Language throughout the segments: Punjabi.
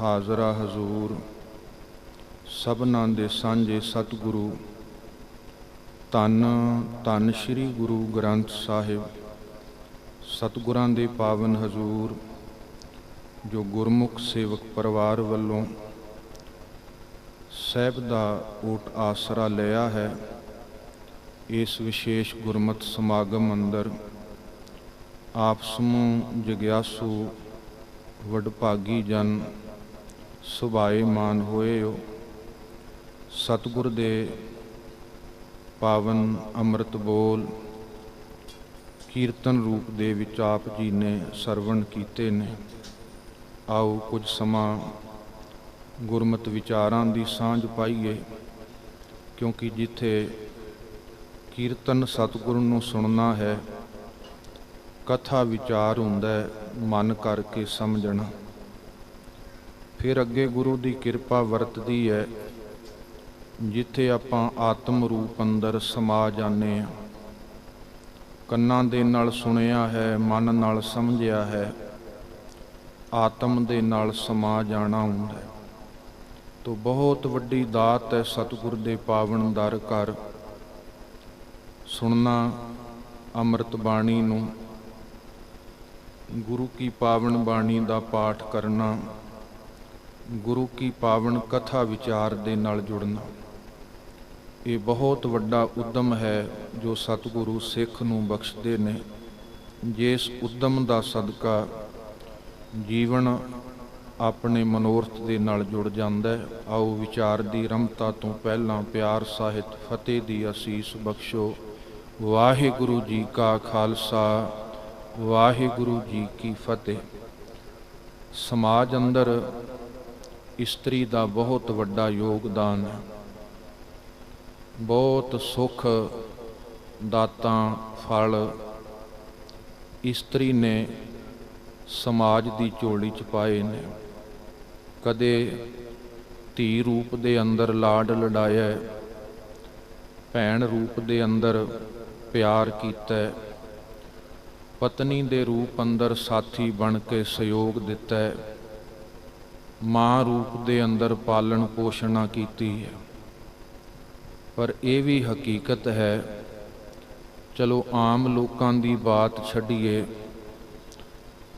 ਹਾਜ਼ਰਾ ਹਜ਼ੂਰ, ਸਭਨਾਂ ਦੇ ਸਾਂਝੇ ਸਤਿਗੁਰੂ, ਧੰਨ ਧੰਨ ਸ੍ਰੀ ਗੁਰੂ ਗ੍ਰੰਥ ਸਾਹਿਬ, ਸਤਿਗੁਰਾਂ ਦੇ ਪਾਵਨ ਹਜ਼ੂਰ, ਜੋ ਗੁਰਮੁਖ ਸੇਵਕ ਪਰਿਵਾਰ ਵੱਲੋਂ ਸਹਿਬ ਦਾ ਓਟ ਆਸਰਾ ਲਿਆ ਹੈ, ਇਸ ਵਿਸ਼ੇਸ਼ ਗੁਰਮਤ ਸਮਾਗਮ ਅੰਦਰ ਆਪ ਸਮੂਹ ਜਗਿਆਸੂ, ਵਡਭਾਗੀ ਜਨ ਸੁਭਾਏ ਮਾਨ ਹੋਏ ਹੋ ਸਤਿਗੁਰ ਦੇ ਪਾਵਨ ਅੰਮ੍ਰਿਤ ਬੋਲ ਕੀਰਤਨ ਰੂਪ ਦੇ ਵਿੱਚ ਆਪ ਜੀ ਨੇ ਸਰਵਣ ਕੀਤੇ ਨੇ। ਆਓ ਕੁਝ ਸਮਾਂ ਗੁਰਮਤ ਵਿਚਾਰਾਂ ਦੀ ਸਾਂਝ ਪਾਈਏ, ਕਿਉਂਕਿ ਜਿੱਥੇ ਕੀਰਤਨ ਸਤਿਗੁਰੂ ਨੂੰ ਸੁਣਨਾ ਹੈ, ਕਥਾ ਵਿਚਾਰ ਹੁੰਦਾ ਹੈ, ਮਨ ਕਰਕੇ ਸਮਝਣਾ। ਫਿਰ ਅੱਗੇ ਗੁਰੂ ਦੀ ਕਿਰਪਾ ਵਰਤਦੀ ਹੈ ਜਿੱਥੇ ਆਪਾਂ ਆਤਮ ਰੂਪ ਅੰਦਰ ਸਮਾ ਜਾਂਦੇ ਆ। ਕੰਨਾਂ ਦੇ ਨਾਲ ਸੁਣਿਆ ਹੈ, ਮਨ ਨਾਲ ਸਮਝਿਆ ਹੈ, ਆਤਮ ਦੇ ਨਾਲ ਸਮਾ ਜਾਣਾ ਹੁੰਦਾ ਹੈ। ਤੋ ਬਹੁਤ ਵੱਡੀ ਦਾਤ ਹੈ ਸਤਿਗੁਰ ਦੇ ਪਾਵਨ ਦਰ ਘਰ। ਸੁਣਨਾ ਅੰਮ੍ਰਿਤ ਬਾਣੀ ਨੂੰ, ਗੁਰੂ ਕੀ ਪਾਵਨ ਬਾਣੀ ਦਾ ਪਾਠ ਕਰਨਾ। ਗੁਰੂ ਕੀ ਪਾਵਨ ਕਥਾ ਵਿਚਾਰ ਦੇ ਨਾਲ ਜੁੜਨਾ। ਇਹ ਬਹੁਤ ਵੱਡਾ ਉਦਮ ਹੈ ਜੋ ਸਤਿਗੁਰੂ ਸਿੱਖ ਨੂੰ ਬਖਸ਼ਦੇ ਨੇ। ਜਿਸ ਉਦਮ ਦਾ ਸਦਕਾ ਜੀਵਨ ਆਪਣੇ ਮਨੋਰਥ ਦੇ ਨਾਲ ਜੁੜ ਜਾਂਦਾ ਹੈ। ਆਓ ਵਿਚਾਰ ਦੀ ਰਮਤਾ ਤੋਂ ਪਹਿਲਾਂ ਪਿਆਰ ਸਾਹਿਤ ਫਤਿਹ ਦੀ ਅਸੀਸ ਬਖਸ਼ੋ। ਵਾਹਿਗੁਰੂ ਜੀ ਕਾ ਖਾਲਸਾ, ਵਾਹਿਗੁਰੂ ਜੀ ਕੀ ਫਤਿਹ। ਸਮਾਜ ਅੰਦਰ ਇਸਤਰੀ ਦਾ ਬਹੁਤ ਵੱਡਾ ਯੋਗਦਾਨ ਹੈ। ਬਹੁਤ ਸੁਖ ਦਾਤਾਂ ਫਲ ਇਸਤਰੀ ਨੇ ਸਮਾਜ ਦੀ ਝੋਲੀ ਚ ਪਾਏ ਨੇ। ਕਦੇ ਧੀ ਰੂਪ ਦੇ ਅੰਦਰ ਲਾਡ ਲੜਾਇਆ ਭੈਣ ਰੂਪ ਦੇ ਅੰਦਰ ਪਿਆਰ ਕੀਤਾ ਪਤਨੀ ਦੇ ਰੂਪ ਅੰਦਰ ਸਾਥੀ ਬਣ ਕੇ ਸਹਿਯੋਗ ਦਿੱਤਾ ਮਾਂ ਰੂਪ ਦੇ ਅੰਦਰ ਪਾਲਣ ਪੋਸ਼ਣਾ ਕੀਤੀ ਹੈ। ਪਰ ਇਹ ਵੀ ਹਕੀਕਤ ਹੈ, ਚਲੋ ਆਮ ਲੋਕਾਂ ਦੀ ਬਾਤ ਛੱਡੀਏ,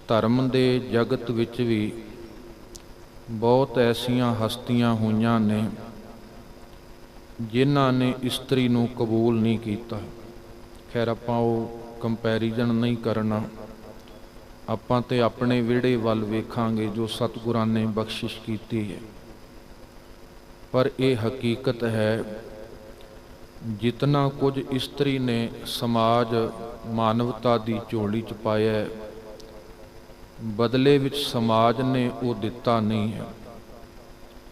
ਧਰਮ ਦੇ ਜਗਤ ਵਿੱਚ ਵੀ ਬਹੁਤ ਐਸੀਆਂ ਹਸਤੀਆਂ ਹੋਈਆਂ ਨੇ, ਜਿਨ੍ਹਾਂ ਨੇ ਇਸਤਰੀ ਨੂੰ ਕਬੂਲ ਨਹੀਂ ਕੀਤਾ। ਖੈਰ, ਆਪਾਂ ਉਹ ਕੰਪੈਰੀਜ਼ਨ ਨਹੀਂ ਕਰਨਾ। ਆਪਾਂ ਤੇ ਆਪਣੇ ਵਿਹੜੇ ਵੱਲ ਵੇਖਾਂਗੇ ਜੋ ਸਤਿਗੁਰਾਂ ਨੇ ਬਖਸ਼ਿਸ਼ ਕੀਤੀ ਹੈ। ਪਰ ਇਹ ਹਕੀਕਤ ਹੈ, ਜਿਤਨਾ ਕੁਝ ਇਸਤਰੀ ਨੇ ਸਮਾਜ ਮਾਨਵਤਾ ਦੀ ਝੋਲੀ ਚ ਪਾਇਆ ਬਦਲੇ ਵਿੱਚ ਸਮਾਜ ਨੇ ਉਹ ਦਿੱਤਾ ਨਹੀਂ ਹੈ।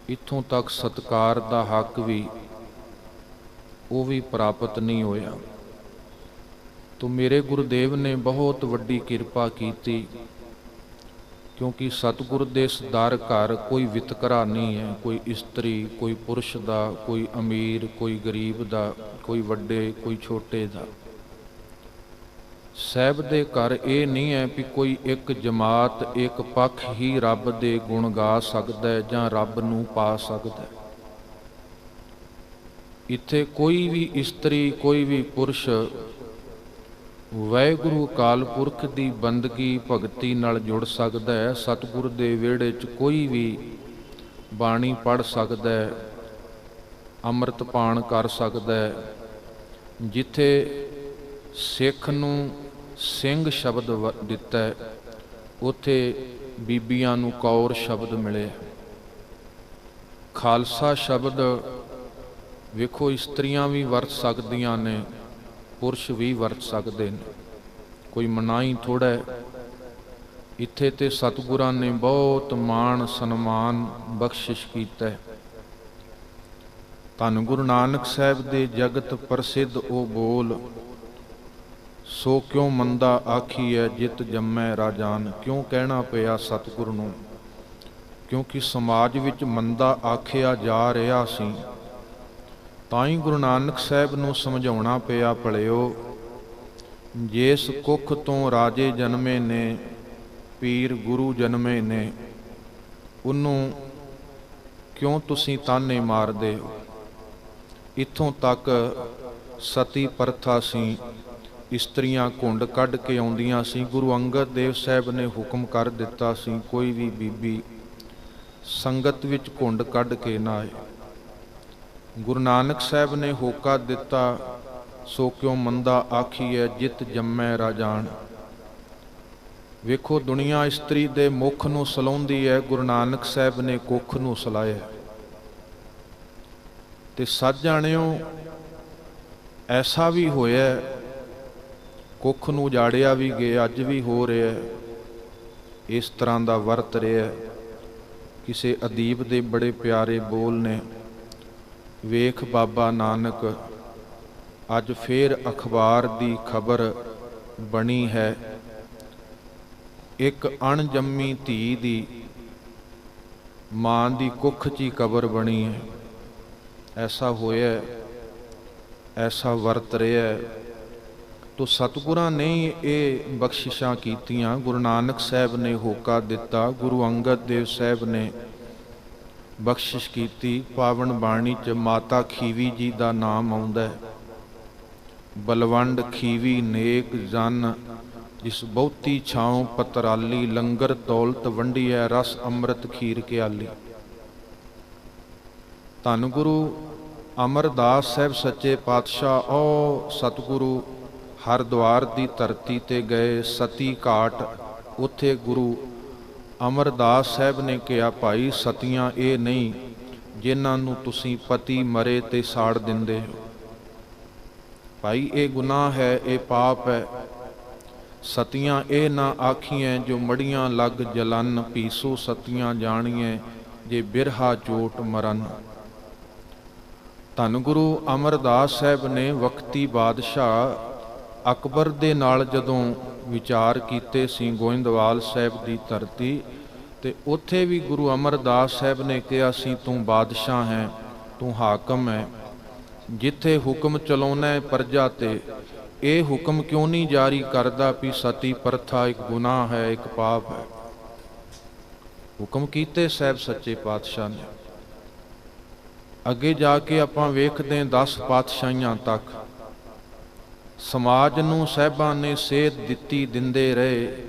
ਇੱਥੋਂ ਤੱਕ ਸਤਕਾਰ ਦਾ ਹੱਕ ਵੀ, ਉਹ ਵੀ ਪ੍ਰਾਪਤ ਨਹੀਂ ਹੋਇਆ। ਤੋ ਮੇਰੇ ਗੁਰਦੇਵ ਨੇ ਬਹੁਤ ਵੱਡੀ ਕਿਰਪਾ ਕੀਤੀ, ਕਿਉਂਕਿ ਸਤਿਗੁਰ ਦੇ ਸਦਾਰ ਘਰ ਕੋਈ ਵਿਤਕਰਾ ਨਹੀਂ ਹੈ, ਕੋਈ ਇਸਤਰੀ, ਕੋਈ ਪੁਰਸ਼ ਦਾ, ਕੋਈ ਅਮੀਰ, ਕੋਈ ਗਰੀਬ ਦਾ, ਕੋਈ ਵੱਡੇ, ਕੋਈ ਛੋਟੇ ਦਾ। ਸਹਿਬ ਦੇ ਘਰ ਇਹ ਨਹੀਂ ਹੈ ਕਿ ਕੋਈ ਇੱਕ ਜਮਾਤ, ਇੱਕ ਪੱਖ ਹੀ ਰੱਬ ਦੇ ਗੁਣ ਗਾ ਸਕਦਾ ਹੈ ਜਾਂ ਰੱਬ ਨੂੰ ਪਾ ਸਕਦਾ ਹੈ। ਇੱਥੇ ਕੋਈ ਵੀ ਇਸਤਰੀ, ਕੋਈ ਵੀ ਪੁਰਸ਼ ਵਾਹਿਗੁਰੂ ਅਕਾਲ ਪੁਰਖ ਦੀ ਬੰਦਗੀ ਭਗਤੀ ਨਾਲ ਜੁੜ ਸਕਦਾ ਹੈ, ਸਤਿਗੁਰ ਦੇ ਵਿਹੜੇ 'ਚ ਕੋਈ ਵੀ ਬਾਣੀ ਪੜ ਸਕਦਾ ਹੈ, ਅੰਮ੍ਰਿਤ ਪਾਣ ਕਰ ਸਕਦਾ ਹੈ, ਜਿੱਥੇ ਸਿੱਖ ਨੂੰ ਸਿੰਘ ਸ਼ਬਦ ਦਿੱਤਾ ਹੈ, ਉਥੇ ਬੀਬੀਆਂ ਨੂੰ ਕੌਰ ਸ਼ਬਦ ਮਿਲੇ ਖਾਲਸਾ ਸ਼ਬਦ ਵੇਖੋ, ਇਸਤਰੀਆਂ ਵੀ ਵਰਤ ਸਕਦੀਆਂ ਨੇ। ਪੁਰਸ਼ ਵੀ ਵਰਤ ਸਕਦੇ ਨੇ। ਕੋਈ ਮਨਾਈ ਥੋੜਾ ਹੈ। ਇੱਥੇ ਤੇ ਸਤਿਗੁਰਾਂ ਨੇ ਬਹੁਤ ਮਾਣ ਸਨਮਾਨ ਬਖਸ਼ਿਸ਼ ਕੀਤਾ ਹੈ। ਧੰਨ ਗੁਰੂ ਨਾਨਕ ਸਾਹਿਬ ਦੇ ਜਗਤ ਪ੍ਰਸਿੱਧ ਉਹ ਬੋਲ, ਸੋ ਕਿਉ ਮੰਦਾ ਆਖੀਐ ਜਿਤ ਜੰਮੈ ਰਾਜਾਨ, ਕਿਉਂ ਕਹਿਣਾ ਪਿਆ ਸਤਿਗੁਰ ਨੂੰ? ਕਿਉਂਕਿ ਸਮਾਜ ਵਿੱਚ ਮੰਦਾ ਆਖਿਆ ਜਾ ਰਿਹਾ ਸੀ। ਤਾਂ ਹੀ ਗੁਰੂ ਨਾਨਕ ਸਾਹਿਬ ਨੂੰ ਸਮਝਾਉਣਾ ਪਿਆ ਭਲਿਓ, ਜਿਸ ਕੁੱਖ ਤੋਂ ਰਾਜੇ ਜਨਮੇ ਨੇ, ਪੀਰ ਗੁਰੂ ਜਨਮੇ ਨੇ, ਉਹਨੂੰ ਕਿਉਂ ਤੁਸੀਂ ਤਾਨੇ ਮਾਰਦੇ ਹੋ? ਇੱਥੋਂ ਤੱਕ ਸਤੀ ਪ੍ਰਥਾ ਸੀ, ਇਸਤਰੀਆਂ ਘੁੰਡ ਕੱਢ ਕੇ ਆਉਂਦੀਆਂ ਸੀ, ਗੁਰੂ ਅੰਗਦ ਦੇਵ ਸਾਹਿਬ ਨੇ ਹੁਕਮ ਕਰ ਦਿੱਤਾ ਸੀ, ਕੋਈ ਵੀ ਬੀਬੀ ਸੰਗਤ ਵਿੱਚ ਘੁੰਡ ਕੱਢ ਕੇ ਨਾ ਆਏ। ਗੁਰੂ ਨਾਨਕ ਸਾਹਿਬ ਨੇ ਹੋਕਾ ਦਿੱਤਾ, ਸੋ ਕਿਉ ਮੰਦਾ ਆਖੀਐ, ਜਿਤ ਜੰਮੈ ਰਾਜਾਨ ਵੇਖੋ ਦੁਨੀਆ ਇਸਤਰੀ ਦੇ ਮੁਖ ਨੂੰ ਸਲਾਉਂਦੀ ਹੈ ਗੁਰੂ ਨਾਨਕ ਸਾਹਿਬ ਨੇ ਕੁੱਖ ਨੂੰ ਸਲਾਇਆ। ਤੇ ਸੱਜ ਜਾਣਿਓ, ਐਸਾ ਵੀ ਹੋਇਆ, ਕੁੱਖ ਨੂੰ ਜਾੜਿਆ ਵੀ ਗਿਆ, ਅੱਜ ਵੀ ਹੋ ਰਿਹਾ। ਇਸ ਤਰ੍ਹਾਂ ਦਾ ਵਰਤ ਰਿਹਾ, ਕਿਸੇ ਅਦੀਬ ਦੇ ਬੜੇ ਪਿਆਰੇ ਬੋਲ ਨੇ। ਵੇਖ ਬਾਬਾ ਨਾਨਕ, ਅੱਜ ਫੇਰ ਅਖਬਾਰ ਦੀ ਖਬਰ ਬਣੀ ਹੈ। ਇੱਕ ਅਣਜੰਮੀ ਧੀ ਦੀ ਮਾਂ ਦੀ ਕੁੱਖ 'ਚ ਹੀ ਕਬਰ ਬਣੀ ਹੈ। ਐਸਾ ਹੋਇਆ ਐਸਾ ਵਰਤ ਰਿਹਾ ਤੋ ਸਤਿਗੁਰਾਂ ਨੇ ਇਹ ਬਖਸ਼ਿਸ਼ਾਂ ਕੀਤੀਆਂ, ਗੁਰੂ ਨਾਨਕ ਸਾਹਿਬ ਨੇ ਹੋਕਾ ਦਿੱਤਾ, ਗੁਰੂ ਅੰਗਦ ਦੇਵ ਸਾਹਿਬ ਨੇ ਬਖਸ਼ਿਸ਼ ਕੀਤੀ, ਪਾਵਨ ਬਾਣੀ 'ਚ ਮਾਤਾ ਖੀਵੀ ਜੀ ਦਾ ਨਾਮ ਆਉਂਦਾ ਹੈ। ਬਲਵੰਡ ਖੀਵੀ ਨੇਕ ਜਨ ਇਸ ਬਹੁਤੀ ਛਾਉ ਪਤਰਾਲੀ, ਲੰਗਰ ਦੌਲਤ ਵੰਡੀਐ, ਰਸ ਅੰਮ੍ਰਿਤ ਖੀਰ ਕੇ ਆਲੀ ਧੰਨ ਗੁਰੂ ਅਮਰਦਾਸ ਸਾਹਿਬ ਸੱਚੇ ਪਾਤਸ਼ਾਹ, ਓ ਸਤਿਗੁਰੂ, ਹਰਦੁਆਰ ਦੀ ਧਰਤੀ ਤੇ ਗਏ ਸਤੀ ਘਾਟ, ਉੱਥੇ ਗੁਰੂ ਅਮਰਦਾਸ ਸਾਹਿਬ ਨੇ ਕਿਹਾ, ਭਾਈ, ਸਤੀਆਂ ਇਹ ਨਹੀਂ ਜਿਨ੍ਹਾਂ ਨੂੰ ਤੁਸੀਂ ਪਤੀ ਮਰੇ ਤੇ ਸਾੜ ਦਿੰਦੇ ਹੋ। ਭਾਈ, ਇਹ ਗੁਨਾਹ ਹੈ, ਇਹ ਪਾਪ ਹੈ। ਸਤੀਆਂ ਇਹ ਨਾ ਆਖੀਆਂ ਜੋ ਮੜੀਆਂ ਲੱਗ ਜਲਨ, ਪੀਸੋ ਸਤੀਆਂ ਜਾਣੀਏ ਜੇ ਬਿਰਹਾ ਚੋਟ ਮਰਨ। ਧੰਨ ਗੁਰੂ ਅਮਰਦਾਸ ਸਾਹਿਬ ਨੇ ਵਕਤੀ ਬਾਦਸ਼ਾਹ ਅਕਬਰ ਦੇ ਨਾਲ ਜਦੋਂ ਵਿਚਾਰ ਕੀਤੇ ਸੀ ਗੋਇੰਦਵਾਲ ਸਾਹਿਬ ਦੀ ਧਰਤੀ, ਤੇ ਉੱਥੇ ਵੀ ਗੁਰੂ ਅਮਰਦਾਸ ਸਾਹਿਬ ਨੇ ਕਿਹਾ ਸੀ, ਤੂੰ ਬਾਦਸ਼ਾਹ ਹੈ, ਤੂੰ ਹਾਕਮ ਹੈ। ਜਿੱਥੇ ਹੁਕਮ ਚਲਾਉਣਾ ਹੈ ਪ੍ਰਜਾ ਤੇ, ਇਹ ਹੁਕਮ ਕਿਉਂ ਨਹੀਂ ਜਾਰੀ ਕਰਦਾ ਵੀ ਸਤੀ ਪ੍ਰਥਾ ਇੱਕ ਗੁਨਾਹ ਹੈ, ਇੱਕ ਪਾਪ ਹੈ? ਹੁਕਮ ਕੀਤੇ ਸਾਹਿਬ ਸੱਚੇ ਪਾਤਸ਼ਾਹ ਨੇ। ਅੱਗੇ ਜਾ ਕੇ ਆਪਾਂ ਵੇਖਦੇ ਹਾਂ 10 ਪਾਤਸ਼ਾਹੀਆਂ ਤੱਕ। ਸਮਾਜ ਨੂੰ ਸਹਿਬਾਂ ਨੇ ਸੇਧ ਦਿੱਤੀ ਦਿੰਦੇ ਰਹੇ।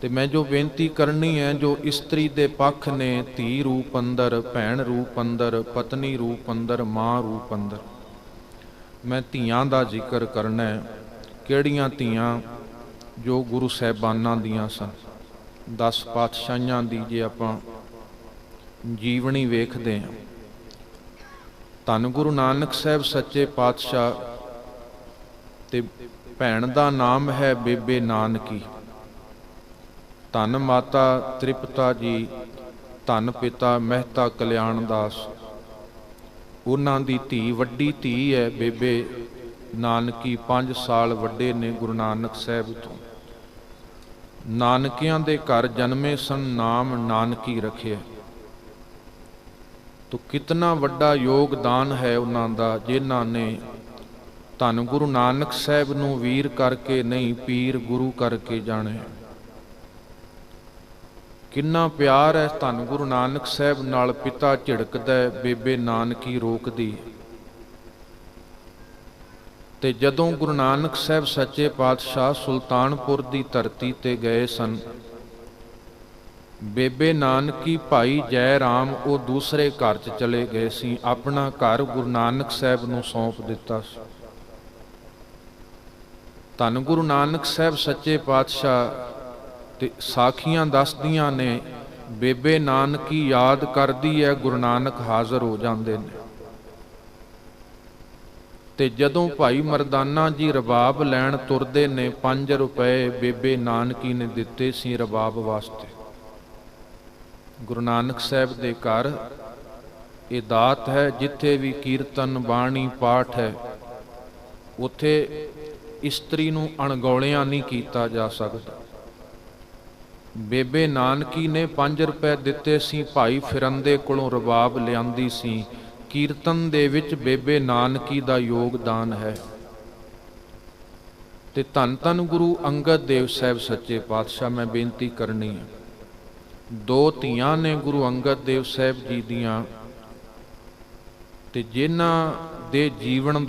ਤੇ ਮੈਂ ਜੋ ਬੇਨਤੀ ਕਰਨੀ ਹੈ, ਜੋ ਇਸਤਰੀ ਦੇ ਪੱਖ ਨੇ, ਧੀ ਰੂਪ ਅੰਦਰ, ਭੈਣ ਰੂਪ ਅੰਦਰ, ਪਤਨੀ ਰੂਪ ਅੰਦਰ, ਮਾਂ ਰੂਪ ਅੰਦਰ, ਮੈਂ ਧੀਆਂ ਦਾ ਜ਼ਿਕਰ ਕਰਨਾ ਹੈ, ਕਿਹੜੀਆਂ ਧੀਆਂ ਜੋ ਗੁਰੂ ਸਾਹਿਬਾਨਾਂ ਦੀਆਂ ਸਨ। 10 ਪਾਤਸ਼ਾਹਾਂ ਦੀ ਜੇ ਆਪਾਂ ਜੀਵਨੀ ਵੇਖਦੇ ਹਾਂ, ਧੰਨ ਗੁਰੂ ਨਾਨਕ ਸਾਹਿਬ ਸੱਚੇ ਪਾਤਸ਼ਾਹ ਤੇ ਭੈਣ ਦਾ ਨਾਮ ਹੈ ਬੇਬੇ ਨਾਨਕੀ। ਧੰਨ ਮਾਤਾ ਤ੍ਰਿਪਤਾ ਜੀ, ਧੰਨ ਪਿਤਾ ਮਹਿਤਾ ਕਲਿਆਣ ਦਾਸ। ਉਹਨਾਂ ਦੀ ਧੀ ਵੱਡੀ ਧੀ ਹੈ ਬੇਬੇ ਨਾਨਕੀ 5 ਸਾਲ ਵੱਡੇ ਨੇ ਗੁਰੂ ਨਾਨਕ ਸਾਹਿਬ ਤੋਂ। ਨਾਨਕਿਆਂ ਦੇ ਘਰ ਜਨਮੇ ਸਨ, ਨਾਮ ਨਾਨਕੀ ਰੱਖਿਆ। ਤੋ ਕਿਤਨਾ ਵੱਡਾ ਯੋਗਦਾਨ ਹੈ ਉਹਨਾਂ ਦਾ, ਜਿਨ੍ਹਾਂ ਨੇ ਧੰਨ ਗੁਰੂ ਨਾਨਕ ਸਾਹਿਬ ਨੂੰ ਵੀਰ ਕਰਕੇ ਨਹੀਂ, ਪੀਰ ਗੁਰੂ ਕਰਕੇ ਜਾਣੇ। ਕਿੰਨਾ ਪਿਆਰ ਹੈ ਧੰਨ ਗੁਰੂ ਨਾਨਕ ਸਾਹਿਬ ਨਾਲ ਪਿਤਾ ਝਿੜਕਦਾ ਬੇਬੇ ਨਾਨਕੀ ਰੋਕਦੀ ਤੇ ਜਦੋਂ ਗੁਰੂ ਨਾਨਕ ਸਾਹਿਬ ਸੱਚੇ ਪਾਤਸ਼ਾਹ ਸੁਲਤਾਨਪੁਰ ਦੀ ਧਰਤੀ ਤੇ ਗਏ ਸਨ, ਬੇਬੇ ਨਾਨਕੀ ਭਾਈ ਜੈ ਰਾਮ ਉਹ ਦੂਸਰੇ ਘਰ 'ਚ ਚਲੇ ਗਏ ਸੀ, ਆਪਣਾ ਘਰ ਗੁਰੂ ਨਾਨਕ ਸਾਹਿਬ ਨੂੰ ਸੌਂਪ ਦਿੱਤਾ ਸੀ। ਧੰਨ ਗੁਰੂ ਨਾਨਕ ਸਾਹਿਬ ਸੱਚੇ ਪਾਤਸ਼ਾਹ ਤੇ ਸਾਖੀਆਂ ਦੱਸਦੀਆਂ ਨੇ, ਬੇਬੇ ਨਾਨਕੀ ਯਾਦ ਕਰਦੀ ਹੈ ਗੁਰੂ ਨਾਨਕ ਹਾਜ਼ਰ ਹੋ ਜਾਂਦੇ ਨੇ। ਤੇ ਜਦੋਂ ਭਾਈ ਮਰਦਾਨਾ ਜੀ ਰਬਾਬ ਲੈਣ ਤੁਰਦੇ ਨੇ 5 ਰੁਪਏ ਬੇਬੇ ਨਾਨਕੀ ਨੇ ਦਿੱਤੇ ਸੀ ਰਬਾਬ ਵਾਸਤੇ। ਗੁਰੂ ਨਾਨਕ ਸਾਹਿਬ ਦੇ ਘਰ ਇਹ ਦਾਤ ਹੈ, ਜਿੱਥੇ ਵੀ ਕੀਰਤਨ, ਬਾਣੀ, ਪਾਠ ਹੈ, ਉੱਥੇ ਇਸਤਰੀ ਨੂੰ ਅਣਗੌਲਿਆਂ ਨਹੀਂ ਕੀਤਾ ਜਾ ਸਕਦਾ। ਬੇਬੇ ਨਾਨਕੀ ਨੇ 5 ਰੁਪਏ ਦਿੱਤੇ ਸੀ, ਭਾਈ ਫਿਰੰਦੇ ਕੋਲੋਂ ਰਬਾਬ ਲਿਆਂਦੀ ਸੀ। ਕੀਰਤਨ ਦੇ ਵਿੱਚ ਬੇਬੇ ਨਾਨਕੀ ਦਾ ਯੋਗਦਾਨ ਹੈ। ਤੇ ਧੰਨ ਧੰਨ ਗੁਰੂ ਅੰਗਦ ਦੇਵ ਸਾਹਿਬ ਸੱਚੇ ਪਾਤਸ਼ਾਹ, ਮੈਂ ਬੇਨਤੀ ਕਰਨੀ ਹੈ। ਦੋ ਧੀਆਂ ਨੇ ਗੁਰੂ ਅੰਗਦ ਦੇਵ ਸਾਹਿਬ ਜੀ ਦੀਆਂ ਤੇ ਜਿਨ੍ਹਾਂ ਦੇ ਜੀਵਨ